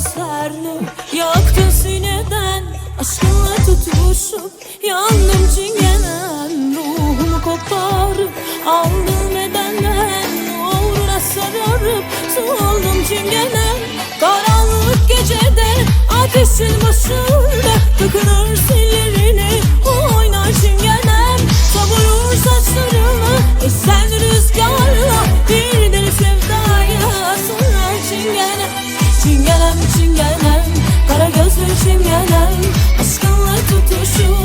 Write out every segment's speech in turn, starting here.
gözlerle Yaktın sineden. Aşkınla tutuşup Yandım çingenem Ruhumu koparıp Aldım bedenden. Uğruna sararıp Soldum çingenem Karanlık gecede Ateşin gözlü çingenem Aşkınla tutuşup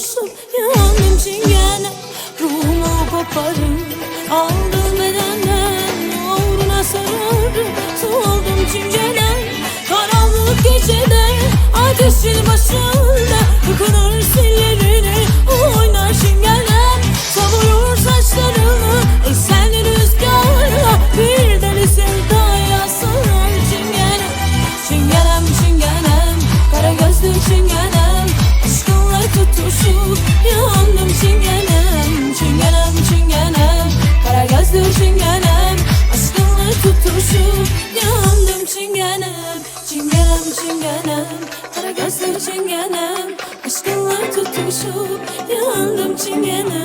tutuştum yandım çingene Ruhumu koparım aldım bedenden Uğruna sararım. Soldum çingene Karanlık gecede ateşin Yandım çingenem Çingenem çingenem. Kara gözlü çingenem Aşkınla tutuşup Yandım çingenem Çingenem çingenem. Kara gözlü çingenem tutuşup Yandım Çingenem